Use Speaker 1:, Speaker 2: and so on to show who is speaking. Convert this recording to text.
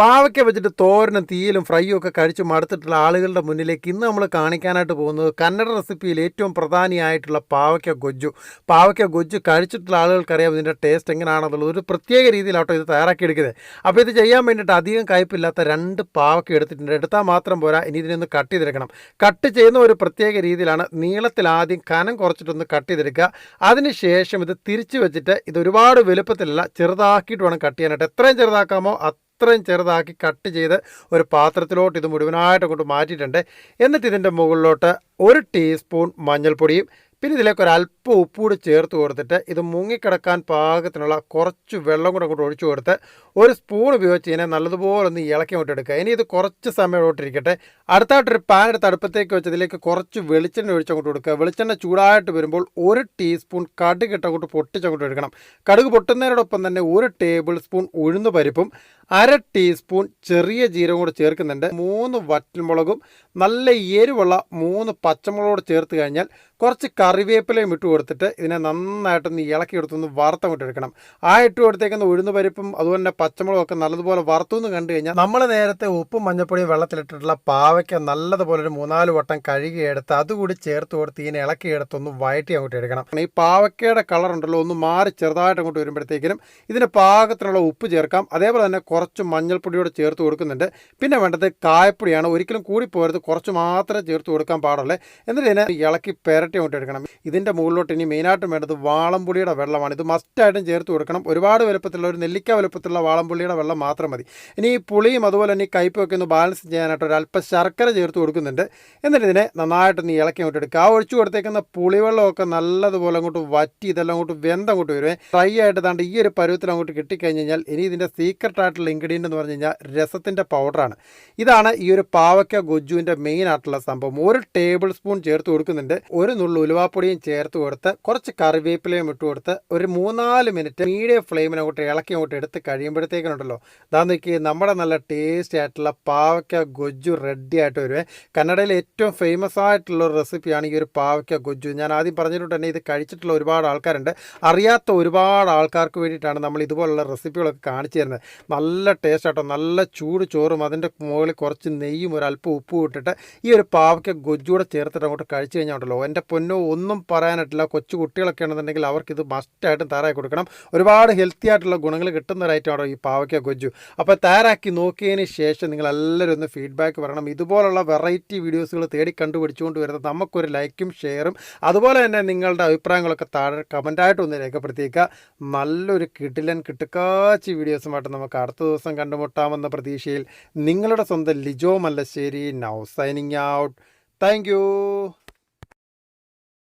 Speaker 1: പാവയ്ക്ക വെച്ചിട്ട് തോരനും തീയിലും ഫ്രൈയും ഒക്കെ കഴിച്ച് മടുത്തിട്ടുള്ള ആളുകളുടെ മുന്നിലേക്ക് ഇന്ന് നമ്മൾ കാണിക്കാനായിട്ട് പോകുന്നത് കന്നഡ റെസിപ്പിയിൽ ഏറ്റവും പ്രധാനിയായിട്ടുള്ള പാവയ്ക്ക ഗൊജ്ജു. പാവയ്ക്ക ഗൊജ്ജു കഴിച്ചിട്ടുള്ള ആളുകൾക്കറിയാം ഇതിന്റെ ടേസ്റ്റ് എങ്ങനെയാണെന്നുള്ളത് ഒരു പ്രത്യേക രീതിയിലാട്ടോ ഇത് തയ്യാറാക്കി എടുക്കുന്നത് അപ്പോൾ ഇത് ചെയ്യാൻ വേണ്ടിയിട്ട് അധികം കയ്പില്ലാത്ത രണ്ട് പാവയ്ക്ക എടുത്തിട്ടുണ്ട്. എടുത്താൽ മാത്രം പോരാ ഇനി ഇതിനൊന്ന് കട്ട് ചെയ്തെടുക്കണം. കട്ട് ചെയ്യുന്ന ഒരു പ്രത്യേക രീതിയിലാണ് നീളത്തിൽ ആദ്യം കനം കുറച്ചിട്ടൊന്ന് കട്ട് ചെയ്തെടുക്കുക. അതിനുശേഷം ഇത് തിരിച്ചു വെച്ചിട്ട് ഇത് ഒരുപാട് വലുപ്പത്തിലല്ല ചെറുതാക്കിയിട്ട് വേണം കട്ട് ചെയ്യാനായിട്ട്. എത്രയും ചെറുതാക്കാമോ അത്രയും ചെറുതാക്കി കട്ട് ചെയ്ത് ഒരു പാത്രത്തിലോട്ട് ഇത് മുഴുവനായിട്ട് കൊണ്ട് മാറ്റിയിട്ടുണ്ട്. എന്നിട്ട് ഇതിന്റെ മുകളിലോട്ട് ഒരു ടീസ്പൂൺ മഞ്ഞൾപ്പൊടിയും പിന്നെ ഇതിലേക്ക് ഒരു അല്പം ഉപ്പ് കൂടി ചേർത്ത് കൊടുത്തിട്ട് ഇത് മുങ്ങിക്കിടക്കാൻ പാകത്തിനുള്ള കുറച്ച് വെള്ളം കൂടെ അങ്ങോട്ട് ഒഴിച്ചു കൊടുത്ത് ഒരു സ്പൂൺ ഉപയോഗിച്ച് ഇതിനെ നല്ലതുപോലെ ഒന്ന് ഇളക്കി അങ്ങോട്ട് എടുക്കുക. ഇനി ഇത് കുറച്ച് സമയം ഇരിക്കട്ടെ. അടുത്തായിട്ടൊരു പാൻ എടുത്ത് അടുപ്പത്തേക്ക് വെച്ച് ഇതിലേക്ക് കുറച്ച് വെളിച്ചെണ്ണ ഒഴിച്ചങ്ങോട്ട് കൊടുക്കുക. വെളിച്ചെണ്ണ ചൂടായിട്ട് വരുമ്പോൾ ഒരു ടീസ്പൂൺ കടുക് ഇട്ട് അങ്ങോട്ട് പൊട്ടിച്ചങ്ങോട്ട് എടുക്കണം. കടുക് പൊട്ടുന്നതിനോടൊപ്പം തന്നെ ഒരു ടേബിൾ സ്പൂൺ ഉഴുന്ന് പരിപ്പും അര ടീസ്പൂൺ ചെറിയ ജീരകം കൂടെ ചേർക്കുന്നുണ്ട്. മൂന്ന് വറ്റൽമുളകും നല്ല എരിവുള്ള മൂന്ന് പച്ചമുളകോട് ചേർത്ത് കഴിഞ്ഞാൽ കുറച്ച് കറിവേപ്പിലയും ഇട്ട് കൊടുത്തിട്ട് ഇതിനെ നന്നായിട്ടൊന്ന് ഇളക്കി എടുത്തൊന്ന് വറുത്തങ്ങോട്ട് എടുക്കണം ആ ഇട്ട് കൊടുത്തേക്കുന്ന ഉഴുന്ന് പരിപ്പും അതുപോലെ തന്നെ പച്ചമുളകും ഒക്കെ നല്ലതുപോലെ വറുത്തുനിന്ന് കണ്ടു കഴിഞ്ഞാൽ നമ്മൾ നേരത്തെ ഉപ്പും മഞ്ഞപ്പൊടിയും വെള്ളത്തിലിട്ടിട്ടുള്ള പാവയ്ക്ക നല്ലതുപോലെ ഒരു മൂന്നാൽ വട്ടം കഴുകിയെടുത്ത് അതുകൂടി ചേർത്ത് കൊടുത്ത് ഇതിനെ ഇളക്കിയെടുത്തൊന്ന് വയറ്റി അങ്ങോട്ട് എടുക്കണം. ഈ പാവയ്ക്കയുടെ കളർ ഉണ്ടല്ലോ ഒന്ന് മാറി ചെറുതായിട്ട് അങ്ങോട്ട് വരുമ്പോഴത്തേക്കിനും ഇതിന് പാകത്തിനുള്ള ഉപ്പ് ചേർക്കാം. അതേപോലെ തന്നെ കുറച്ച് മഞ്ഞൾപ്പൊടിയോട് ചേർത്ത് കൊടുക്കുന്നുണ്ട്. പിന്നെ വേണ്ടത് കായപ്പൊടിയാണ്. ഒരിക്കലും കൂടി പോരുത് കുറച്ച് മാത്രമേ ചേർത്ത് കൊടുക്കാൻ പാടുള്ളൂ. എന്നിട്ട് ഇതിനെ ഇളക്കി പെരട്ടി അങ്ങോട്ട് എടുക്കണം. ഇതിന്റെ മുകളിലോട്ട് ഇനി മെയിനായിട്ടും വേണ്ടത് വാളംപുളിയുടെ വെള്ളമാണ്. ഇത് മസ്റ്റായിട്ടും ചേർത്ത് കൊടുക്കണം. ഒരുപാട് വലുപ്പത്തിലുള്ള ഒരു നെല്ലിക്ക വലുപ്പത്തിലുള്ള വാളംപുള്ളിയുടെ വെള്ളം മാത്രം മതി. ഇനി ഈ പുളിയും അതുപോലെ തന്നെ ഈ കയ്പൊക്കെ ഒന്ന് ബാലൻസ് ചെയ്യാനായിട്ട് ഒരു അല്പം ശർക്കര ചേർത്ത് കൊടുക്കുന്നുണ്ട്. എന്നിട്ട് ഇതിനെ നന്നായിട്ട് നീ ഇളക്കി അങ്ങോട്ട് എടുക്കുക. ആ ഒഴിച്ചു കൊടുത്തേക്കുന്ന പുളിവെള്ളമൊക്കെ നല്ലതുപോലെ അങ്ങോട്ട് വറ്റി ഇതെല്ലാം അങ്ങോട്ട് വെന്ത് അങ്ങോട്ട് വരുവേ. ഫ്രൈ ആയിട്ട് താണ്ട് ഈ ഒരു പരുവത്തിൽ അങ്ങോട്ട് കിട്ടിക്കഴിഞ്ഞ് കഴിഞ്ഞാൽ ഇനി ഇതിന്റെ സീക്രട്ട് ആയിട്ടുള്ള ഇൻഗ്രീഡിയന്റ് എന്ന് പറഞ്ഞു കഴിഞ്ഞാൽ രസത്തിന്റെ പൗഡറാണ് ഇതാണ് ഈ ഒരു പാവയ്ക്ക ഗൊജുവിന്റെ മെയിൻ ആയിട്ടുള്ള സംഭവം. ഒരു ടേബിൾ സ്പൂൺ ചേർത്ത് കൊടുക്കുന്നുണ്ട്. ഒരു നുള്ളു ഉലുവാപ്പൊടിയും ചേർത്ത് കൊടുത്ത് കുറച്ച് കറിവേപ്പിലയും ഇട്ട് കൊടുത്ത് ഒരു മൂന്നാൽ മിനിറ്റ് മീഡിയം ഫ്ലെയിമിൽ അങ്ങോട്ട് ഇളക്കി അങ്ങോട്ട് എടുത്ത് കഴിയുമ്പോഴത്തേക്കിനുണ്ടല്ലോ. ഇതാ നോക്കി നമ്മുടെ നല്ല ടേസ്റ്റി ആയിട്ടുള്ള പാവയ്ക്ക ഗൊജ്ജു റെഡി ആയിട്ട് വരുവേ. കന്നഡയിലെ ഏറ്റവും ഫേമസ് ആയിട്ടുള്ള ഒരു റെസിപ്പിയാണ് ഈ ഒരു പാവയ്ക്ക ഗൊജ്ജു. ഞാൻ ആദ്യം പറഞ്ഞിട്ടുണ്ട് തന്നെ ഇത് കഴിച്ചിട്ടുള്ള ഒരുപാട് ആൾക്കാരുണ്ട്. അറിയാത്ത ഒരുപാട് ആൾക്കാർക്ക് വേണ്ടിയിട്ടാണ് നമ്മൾ ഇതുപോലുള്ള റെസിപ്പികളൊക്കെ കാണിച്ചു തരുന്നത്. നല്ല ടേസ്റ്റ് ആട്ടോ നല്ല ചൂട് ചോറും അതിന്റെ മുകളിൽ കുറച്ച് നെയ്യും ഒരു അല്പം ഉപ്പും ഇട്ടിട്ട് ഈ ഒരു പാവയ്ക്ക ഗൊജ്ജൂടെ ചേർത്തിട്ട് അങ്ങോട്ട് കഴിച്ചു കഴിഞ്ഞാൽ ഉണ്ടല്ലോ. എന്റെ പൊന്നോ ഒന്നും പറയാനായിട്ടില്ല. കൊച്ചു കുട്ടികളൊക്കെ ആണെന്നുണ്ടെങ്കിൽ അവർക്ക് ഇത് മസ്റ്റായിട്ടും തയ്യാറാക്കി കൊടുക്കണം. ഒരുപാട് ഹെൽത്തി ആയിട്ടുള്ള ഗുണങ്ങൾ കിട്ടുന്ന ഒരു ഐറ്റമാണോ ഈ പാവയ്ക്ക ഗൊജ്ജു അപ്പോൾ തയ്യാറാക്കി നോക്കിയതിന് ശേഷം നിങ്ങൾ എല്ലാവരും ഒന്ന് ഫീഡ്ബാക്ക് പറയണം ഇതുപോലുള്ള വെറൈറ്റി വീഡിയോസുകൾ തേടി കണ്ടുപിടിച്ചുകൊണ്ട് വരുന്നത് നമുക്കൊരു ലൈക്കും ഷെയറും അതുപോലെ തന്നെ നിങ്ങളുടെ അഭിപ്രായങ്ങളൊക്കെ താഴെ കമന്റായിട്ട് ഒന്ന് രേഖപ്പെടുത്തിയേക്കുക. നല്ലൊരു കിടിലൻ കിട്ടുക്കാച്ചി വീഡിയോസുമായിട്ട് നമുക്ക് അടുത്ത ദിവസം കണ്ടുമുട്ടാമെന്ന പ്രതീക്ഷയിൽ നിങ്ങളുടെ സ്വന്തം Lijo Mallassery now signing out thank